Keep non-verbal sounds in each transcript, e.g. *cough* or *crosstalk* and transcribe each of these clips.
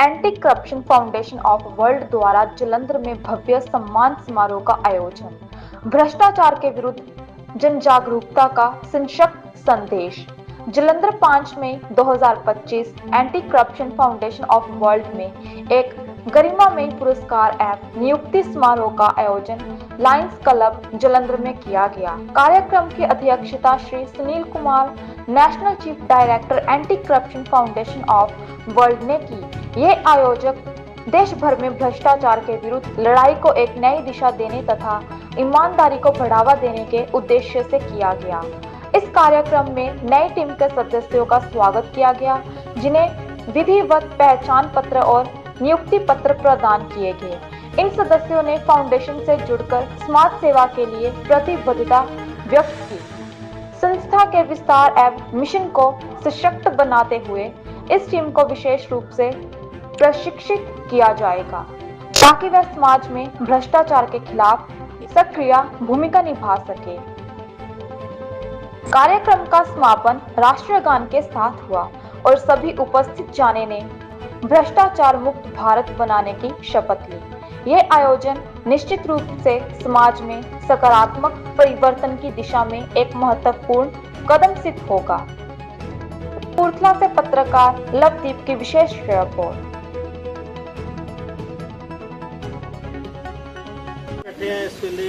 Anti corruption foundation of world द्वारा जलंधर में भव्य सम्मान समारोह का आयोजन। भ्रष्टाचार के विरुद्ध जन जागरूकता का सशक्त संदेश। जलंधर 5 मई 2025 anti corruption foundation of world में एक गरिमामय पुरस्कार एवं नियुक्ति समारोह का आयोजन लायंस क्लब जलंधर में किया गया। कार्यक्रम की अध्यक्षता Shri Sunil Kumar, national chief director anti corruption foundation of world ने की। ये आयोजक देश भर में भ्रष्टाचार के विरुद्ध लड़ाई को एक नई दिशा देने तथा ईमानदारी को बढ़ावा देने के उद्देश्य से किया गया। इस कार्यक्रम में नई टीम के सदस्यों का स्वागत किया गया, जिन्हें विधिवत पहचान पत्र और नियुक्ति पत्र प्रदान किए गए इन सदस्यों ने फाउंडेशन से जुड़कर समाज सेवा के लिए प्रतिबद्धता व्यक्त की। संस्था के विस्तार एवं मिशन को सशक्त बनाते हुए इस टीम को विशेष रूप से प्रशिक्षित किया जाएगा, ताकि वह समाज में भ्रष्टाचार के खिलाफ सक्रिय भूमिका निभा सके। कार्यक्रम का समापन राष्ट्रीय गान के साथ हुआ और सभी उपस्थित जाने ने भ्रष्टाचार मुक्त भारत बनाने की शपथ ली ये आयोजन निश्चित रूप से समाज में सकारात्मक परिवर्तन की दिशा में एक महत्वपूर्ण कदम सिद्ध होगा कपूरथला से पत्रकार लवदीप की विशेष रिपोर्ट ਬੈਠੇ ਆ ਇਸ ਵੇਲੇ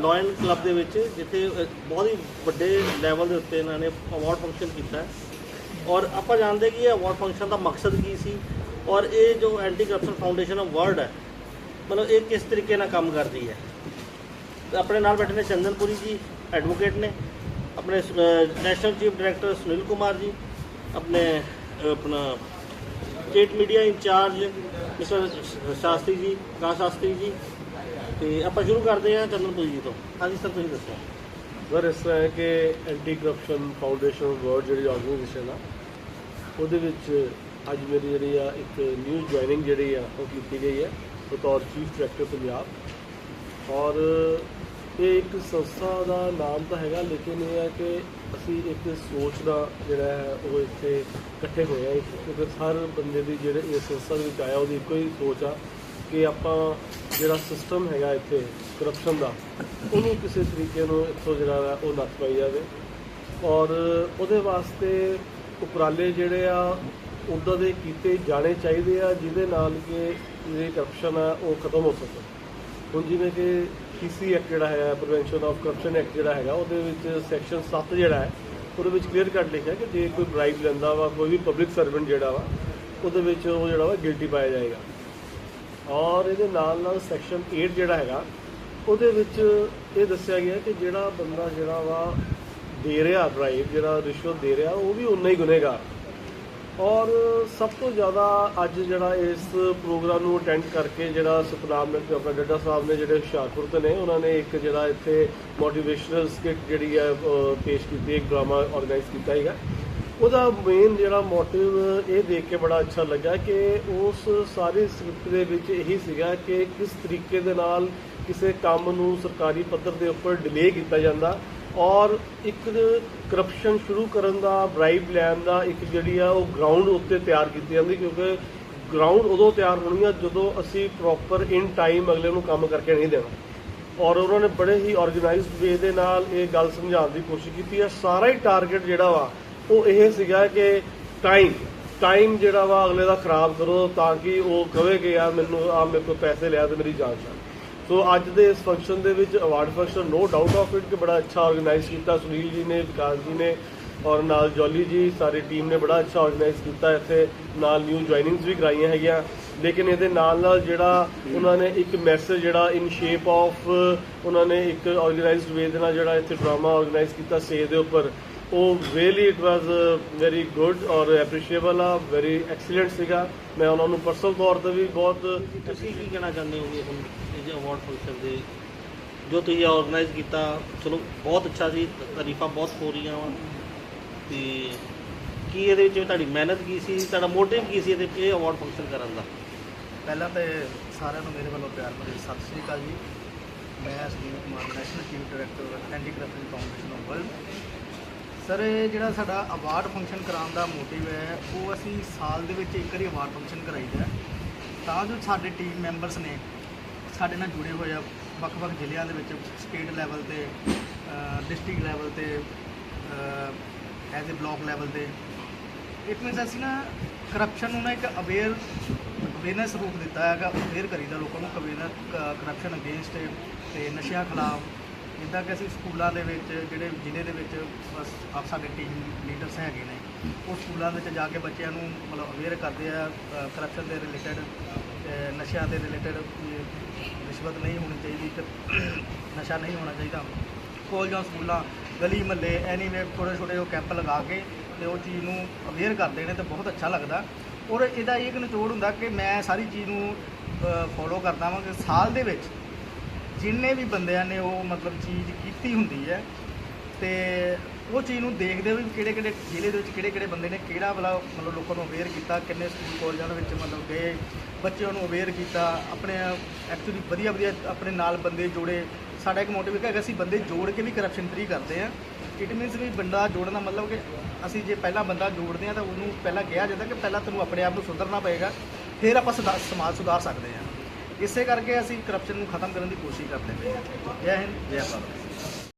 ਲਾਇਨ ਕਲੱਬ ਦੇ ਵਿੱਚ ਜਿੱਥੇ ਅ, ਬਹੁਤ ਹੀ ਵੱਡੇ ਲੈਵਲ ਦੇ ਉੱਤੇ ਇਹਨਾਂ ਨੇ ਅਵਾਰਡ ਫੰਕਸ਼ਨ ਕੀਤਾ ਹੈ ਔਰ ਆਪਾਂ ਜਾਣਦੇ ਕਿ ਇਹ ਅਵਾਰਡ ਫੰਕਸ਼ਨ ਦਾ ਮਕਸਦ ਕੀ ਸੀ ਔਰ ਇਹ ਜੋ anti corruption foundation of world ਹੈ, ਮਤਲਬ ਇਹ ਕਿਸ ਤਰੀਕੇ ਨਾਲ ਕੰਮ ਕਰਦੀ ਹੈ? ਆਪਣੇ ਨਾਲ ਬੈਠੇ ਨੇ ਚੰਦਨਪੁਰੀ ਜੀ ਐਡਵੋਕੇਟ ਨੇ, ਆਪਣੇ national chief director Sunil Kumar ji, ਆਪਣੇ ਆਪਣਾ state media in charge mister Shastri ji ਗਾ ਸ਼ਾਸਤਰੀ ਜੀ, ਤੇ ਆਪਾਂ ਸ਼ੁਰੂ ਕਰਦੇ ਹਾਂ ਚੰਦਨਪੁਰੀ ਜੀ ਤੋਂ। ਹਾਂਜੀ ਸਰ, ਤੁਸੀਂ ਦੱਸੋ। ਸਰ, ਇਸ ਤਰ੍ਹਾਂ ਹੈ ਕਿ ਐਂਟੀ ਕਰਪਸ਼ਨ ਫਾਊਂਡੇਸ਼ਨ ਵਰਲਡ ਜਿਹੜੀ ਆਰਗੇਨਾਈਜੇਸ਼ਨ ਆ ਉਹਦੇ ਵਿੱਚ ਅੱਜ ਮੇਰੀ ਜਿਹੜੀ ਆ ਇੱਕ ਨਿਊ ਜੁਆਇਨਿੰਗ ਜਿਹੜੀ ਆ ਉਹ ਕੀਤੀ ਗਈ ਹੈ ਬਤੌਰ ਚੀਫ ਡਾਇਰੈਕਟਰ ਪੰਜਾਬ। ਔਰ ਇਹ ਇੱਕ ਸੰਸਥਾ ਦਾ ਨਾਮ ਤਾਂ ਹੈਗਾ, ਲੇਕਿਨ ਇਹ ਹੈ ਕਿ ਅਸੀਂ ਇੱਕ ਸੋਚ ਦਾ ਜਿਹੜਾ ਹੈ, ਉਹ ਇੱਥੇ ਇਕੱਠੇ ਹੋਏ ਆ ਕਿਉਂਕਿ ਹਰ ਬੰਦੇ ਦੀ ਜਿਹੜੇ ਇਸ ਸੰਸਥਾ ਦੇ ਵਿੱਚ ਆਇਆ, ਉਹਦੀ ਇੱਕੋ ਹੀ ਸੋਚ ਆ ਕਿ ਆਪਾਂ ਜਿਹੜਾ ਸਿਸਟਮ ਹੈਗਾ ਇੱਥੇ ਕਰਪਸ਼ਨ ਦਾ, ਉਹਨੂੰ ਕਿਸੇ ਤਰੀਕੇ ਨੂੰ ਇੱਥੋਂ ਜਿਹੜਾ ਹੈ ਉਹ ਨੱਥ ਪਾਈ ਜਾਵੇ। ਔਰ ਉਹਦੇ ਵਾਸਤੇ ਉਪਰਾਲੇ ਜਿਹੜੇ ਆ ਉੱਦਾਂ ਦੇ ਕੀਤੇ ਜਾਣੇ ਚਾਹੀਦੇ ਆ, ਜਿਹਦੇ ਨਾਲ ਕਿ ਜਿਹੜੇ ਕਰਪਸ਼ਨ ਆ, ਉਹ ਖਤਮ ਹੋ ਸਕੇ। ਹੁਣ ਜਿਵੇਂ ਕਿ ਪੀਸੀ ਐਕਟ ਜਿਹੜਾ ਹੈ ਪ੍ਰੀਵੈਂਸ਼ਨ ਆਫ ਕਰਪਸ਼ਨ ਐਕਟ ਜਿਹੜਾ ਹੈਗਾ, ਉਹਦੇ ਵਿੱਚ ਸੈਕਸ਼ਨ 7 ਜਿਹੜਾ ਹੈ, ਉਹਦੇ ਵਿੱਚ ਕਲੀਅਰ ਕੱਟ ਲਿਖਿਆ ਕਿ ਜੇ ਕੋਈ ਬ੍ਰਾਈਬ ਲੈਂਦਾ ਵਾ, ਕੋਈ ਵੀ ਪਬਲਿਕ ਸਰਵੈਂਟ ਜਿਹੜਾ ਵਾ, ਉਹਦੇ ਵਿੱਚ ਉਹ ਜਿਹੜਾ ਵਾ ਗਿਲਟੀ ਪਾਇਆ ਜਾਏਗਾ। ਔਰ ਇਹਦੇ ਨਾਲ ਨਾਲ ਸੈਕਸ਼ਨ 8 ਜਿਹੜਾ ਹੈਗਾ, ਉਹਦੇ ਵਿੱਚ ਇਹ ਦੱਸਿਆ ਗਿਆ ਕਿ ਜਿਹੜਾ ਬੰਦਾ ਜਿਹੜਾ ਵਾ ਦੇ ਰਿਹਾ ਡਰਾਈਵ ਜਿਹੜਾ ਰਿਸ਼ਵਤ ਦੇ ਰਿਹਾ, ਉਹ ਵੀ ਉਨਾ ਹੀ ਗੁਨੇਗਾਰ ਔਰ ਸਭ ਤੋਂ ਜ਼ਿਆਦਾ ਅੱਜ ਜਿਹੜਾ ਇਸ ਪ੍ਰੋਗਰਾਮ ਨੂੰ ਅਟੈਂਡ ਕਰਕੇ ਜਿਹੜਾ ਸਤਨਾਮ ਨੇ, ਆਪਣਾ ਡੱਡਾ ਸਾਹਿਬ ਨੇ ਜਿਹੜੇ ਹੁਸ਼ਿਆਰਪੁਰ ਤੋਂ ਨੇ, ਉਹਨਾਂ ਨੇ ਇੱਕ ਜਿਹੜਾ ਇੱਥੇ ਮੋਟੀਵੇਸ਼ਨਲ ਸਕਿੱਟ ਜਿਹੜੀ ਹੈ ਪੇਸ਼ ਕੀਤੀ, ਇੱਕ ਡਰਾਮਾ ਆਰਗੇਨਾਈਜ਼ ਕੀਤਾ ਹੈਗਾ ਉਹਦਾ ਮੇਨ ਜਿਹੜਾ ਮੋਟਿਵ ਇਹ ਦੇਖ ਕੇ ਬੜਾ ਅੱਛਾ ਲੱਗਾ ਕਿ ਉਸ ਸਾਰੇ ਸਕ੍ਰਿਪਟ ਦੇ ਵਿੱਚ ਇਹੀ ਸੀਗਾ ਕਿ ਕਿਸ ਤਰੀਕੇ ਦੇ ਨਾਲ ਕਿਸੇ ਕੰਮ ਨੂੰ ਸਰਕਾਰੀ ਪੱਧਰ ਦੇ ਉੱਪਰ ਡਿਲੇ ਕੀਤਾ ਜਾਂਦਾ। ਔਰ ਇੱਕ ਕਰਪਸ਼ਨ ਸ਼ੁਰੂ ਕਰਨ ਦਾ ਬ੍ਰਾਈਬ ਲੈਣ ਦਾ ਇੱਕ ਜਿਹੜੀ ਆ ਉਹ ਗਰਾਊਂਡ ਉੱਤੇ ਤਿਆਰ ਕੀਤੀ ਜਾਂਦੀ, ਕਿਉਂਕਿ ਗਰਾਊਂਡ ਉਦੋਂ ਤਿਆਰ ਹੋਣੀ ਆ ਜਦੋਂ ਅਸੀਂ ਪ੍ਰੋਪਰ ਇਨ ਟਾਈਮ ਅਗਲੇ ਨੂੰ ਕੰਮ ਕਰਕੇ ਨਹੀਂ ਦੇਣਾ। ਔਰ ਉਹਨਾਂ ਨੇ ਬੜੇ ਹੀ ਆਰਗੇਨਾਈਜ਼ਡ ਵੇ ਦੇ ਨਾਲ ਇਹ ਗੱਲ ਸਮਝਾਉਣ ਦੀ ਕੋਸ਼ਿਸ਼ ਕੀਤੀ ਹੈ ਸਾਰਾ ਹੀ ਟਾਰਗੇਟ ਜਿਹੜਾ ਵਾ, ਉਹ ਇਹ ਸੀਗਾ ਕਿ ਟਾਈਮ ਟਾਈਮ ਜਿਹੜਾ ਵਾ ਅਗਲੇ ਦਾ ਖਰਾਬ ਕਰੋ ਤਾਂ ਕਿ ਉਹ ਕਵੇ ਕਿ ਯਾਰ ਮੈਨੂੰ, ਆ ਮੇਰੇ ਕੋਲ ਪੈਸੇ ਲਿਆ ਤੇ ਮੇਰੀ ਜਾਨ ਛੱਡ। ਸੋ ਅੱਜ ਦੇ ਇਸ ਫੰਕਸ਼ਨ ਦੇ ਵਿੱਚ award function no doubt of it ਕਿ ਬੜਾ ਅੱਛਾ ਆਰਗੇਨਾਈਜ਼ ਕੀਤਾ। ਸੁਨੀਲ ਜੀ ਨੇ, ਵਿਕਾਸ ਜੀ ਨੇ ਔਰ ਨਾਲ ਜੋਲੀ ਜੀ, ਸਾਰੀ ਟੀਮ ਨੇ ਬੜਾ ਅੱਛਾ ਆਰਗੇਨਾਈਜ਼ ਕੀਤਾ। ਇੱਥੇ ਨਾਲ ਨਿਊ ਜੁਆਇਨਿੰਗਸ ਵੀ ਕਰਾਈਆਂ ਹੈਗੀਆਂ। ਲੇਕਿਨ ਇਹਦੇ ਨਾਲ ਨਾਲ ਜਿਹੜਾ ਉਹਨਾਂ ਨੇ ਇੱਕ ਮੈਸੇਜ ਜਿਹੜਾ ਇਨ ਸ਼ੇਪ ਆਫ ਉਹਨਾਂ ਨੇ ਇੱਕ ਆਰਗੇਨਾਈਜ਼ਡ ਵੇ ਦੇ ਨਾਲ ਜਿਹੜਾ ਇੱਥੇ ਡਰਾਮਾ ਆਰਗੇਨਾਈਜ਼ ਕੀਤਾ, ਸਟੇਜ ਦੇ ਉੱਪਰ। ਉਹ really it was very good ਔਰ ਐਪਰੀਸ਼ੀਏਬਲ ਆ ਵੈਰੀ ਐਕਸੀਲੈਂਟ ਸੀਗਾ। ਮੈਂ ਉਹਨਾਂ ਨੂੰ ਪਰਸਨਲ ਤੌਰ ਤੇ ਵੀ ਬਹੁਤ ਤੁਸੀਂ ਕੀ ਕਹਿਣਾ ਚਾਹੁੰਦੇ ਇਹ ਜੋ ਅਵਾਰਡ ਫੰਕਸ਼ਨ ਦੇ? ਜੋ ਤੁਸੀਂ ਆਰਗੇਨਾਈਜ਼ ਕੀਤਾ ਚਲੋ ਬਹੁਤ ਅੱਛਾ ਸੀ ਤਾਰੀਫਾਂ ਬਹੁਤ ਹੋ ਰਹੀਆਂ ਵਾ। ਤੇ ਕੀ ਇਹਦੇ ਵਿੱਚ ਤੁਹਾਡੀ ਮਿਹਨਤ ਕੀ ਸੀ? ਤੁਹਾਡਾ ਮੋਟਿਵ ਕੀ ਸੀ ਇਹਦੇ ਇਹ ਅਵਾਰਡ ਫੰਕਸ਼ਨ ਕਰਨ ਦਾ? ਪਹਿਲਾਂ ਤੇ ਸਾਰਿਆਂ ਨੂੰ ਮੇਰੇ ਵੱਲੋਂ ਪਿਆਰ ਭਰੀ ਸਤਿ ਸ੍ਰੀ ਅਕਾਲ ਜੀ। ਮੈਂ Sunil Kumar national chief director anti corruption foundation of world sir ਇਹ ਜਿਹੜਾ ਸਾਡਾ ਅਵਾਰਡ ਫੰਕਸ਼ਨ ਕਰਾਉਣ ਦਾ ਮੋਟਿਵ ਹੈ ਉਹ ਅਸੀਂ ਸਾਲ ਦੇ ਵਿੱਚ ਇੱਕ ਵਾਰੀ ਅਵਾਰਡ ਫੰਕਸ਼ਨ ਕਰਾਈਦਾ ਹੈ, ਤਾਂ ਜੋ ਸਾਡੇ ਟੀਮ ਮੈਂਬਰਸ ਨੇ ਸਾਡੇ ਨਾਲ ਜੁੜੇ ਹੋਏ ਆ ਵੱਖ-ਵੱਖ ਜ਼ਿਲ੍ਹਿਆਂ ਦੇ ਵਿੱਚ ਸਟੇਟ ਲੈਵਲ ਤੇ ਡਿਸਟ੍ਰਿਕਟ ਲੈਵਲ ਤੇ ਐਜ਼ ਅ ਬਲਾਕ ਲੈਵਲ ਤੇ। ਇਟ ਮੀਨਸ ਅਸੀਂ ਨਾ ਕਰਪਸ਼ਨ ਨੂੰ ਨਾ ਇੱਕ ਅਵੇਅਰ ਅਵੇਅਰਨੈਸ ਰੂਪ ਦਿੱਤਾ ਹੈਗਾ ਅਵੇਅਰ ਕਰੀਦਾ ਲੋਕਾਂ ਨੂੰ ਅਵੇਅਰ ਕਰਪਸ਼ਨ ਅਗੇਂਸਟ ਤੇ ਨਸ਼ਿਆਂ ਖਿਲਾਫ ਜਿੱਦਾਂ ਕਿ ਅਸੀਂ ਸਕੂਲਾਂ ਦੇ ਵਿੱਚ, ਜਿਹੜੇ ਜ਼ਿਲ੍ਹੇ ਦੇ ਵਿੱਚ ਬਸ ਆਪ ਸਾਡੇ ਟੀਮ ਲੀਡਰਸ ਹੈਗੇ ਨੇ, ਉਹ ਸਕੂਲਾਂ ਵਿੱਚ ਜਾ ਕੇ ਬੱਚਿਆਂ ਨੂੰ ਮਤਲਬ ਅਵੇਅਰ ਕਰਦੇ ਆ ਕਰਪਸ਼ਨ ਦੇ ਰਿਲੇਟਡ ਨਸ਼ਿਆਂ ਦੇ ਰਿਲੇਟਡ ਰਿਸ਼ਵਤ ਨਹੀਂ ਹੋਣੀ ਚਾਹੀਦੀ ਤੇ *clears throat* ਨਸ਼ਾ ਨਹੀਂ ਹੋਣਾ ਚਾਹੀਦਾ। ਕਾਲਜਾਂ, ਸਕੂਲਾਂ, ਗਲੀ, ਮਹੱਲੇ ਐਨੀਵੇ ਛੋਟੇ ਛੋਟੇ ਉਹ ਕੈਂਪ ਲਗਾ ਕੇ ਤੇ ਉਹ ਚੀਜ਼ ਨੂੰ ਅਵੇਅਰ ਕਰਦੇ ਨੇ ਤੇ ਬਹੁਤ ਅੱਛਾ ਲੱਗਦਾ। ਔਰ ਇਹਦਾ ਇਹ ਇੱਕ ਨਿਚੋੜ ਹੁੰਦਾ ਕਿ ਮੈਂ ਸਾਰੀ ਚੀਜ਼ ਨੂੰ ਫੋਲੋ ਕਰਦਾ ਵਾਂ ਕਿ ਸਾਲ ਦੇ ਵਿੱਚ ਜਿੰਨੇ ਵੀ ਬੰਦਿਆਂ ਨੇ ਉਹ ਮਤਲਬ ਚੀਜ਼ ਕੀਤੀ ਹੁੰਦੀ ਹੈ, ਤੇ ਉਹ ਚੀਜ਼ ਨੂੰ ਦੇਖਦੇ ਹੋਏ ਵੀ ਕਿਹੜੇ ਕਿਹੜੇ ਜ਼ਿਲ੍ਹੇ ਦੇ ਵਿੱਚ ਕਿਹੜੇ ਕਿਹੜੇ ਬੰਦੇ ਨੇ ਕਿਹੜਾ ਵਾਲਾ ਮਤਲਬ ਲੋਕਾਂ ਨੂੰ ਅਵੇਅਰ ਕੀਤਾ, ਕਿੰਨੇ ਸਕੂਲ ਕਾਲਜਾਂ ਦੇ ਵਿੱਚ ਮਤਲਬ ਗਏ, ਬੱਚਿਆਂ ਨੂੰ ਅਵੇਅਰ ਕੀਤਾ, ਆਪਣੇ ਐਕਚੁਅਲੀ ਵਧੀਆ ਵਧੀਆ ਆਪਣੇ ਨਾਲ ਬੰਦੇ ਜੋੜੇ। ਸਾਡਾ ਇੱਕ ਮੋਟਿਵ ਹੈਗਾ ਅਸੀਂ ਬੰਦੇ ਜੋੜ ਕੇ ਵੀ ਕਰਪਸ਼ਨ ਫਰੀ ਕਰਦੇ ਆ ਇਟ ਮੀਨਸ ਵੀ ਬੰਦਾ ਜੋੜਨਾ ਮਤਲਬ ਕਿ ਅਸੀਂ ਜੇ ਪਹਿਲਾਂ ਬੰਦਾ ਜੋੜਦੇ ਆ ਤਾਂ ਉਹਨੂੰ ਪਹਿਲਾਂ ਕਿਹਾ ਜਾਂਦਾ ਕਿ ਪਹਿਲਾਂ ਤੈਨੂੰ ਆਪਣੇ ਆਪ ਨੂੰ ਸੁਧਰਨਾ ਪਏਗਾ, ਫਿਰ ਆਪਾਂ ਸੁਧਾ- ਸਮਾਜ ਸੁਧਾਰ ਸਕਦੇ ਆ ਇਸੇ ਕਰਕੇ ਅਸੀਂ ਕਰਪਸ਼ਨ ਨੂੰ ਖਤਮ ਕਰਨ ਦੀ ਕੋਸ਼ਿਸ਼ ਕਰਦੇ ਪਏ ਹਾਂ। ਜੈ ਹਿੰਦ, ਜੈ ਭਾਰਤ।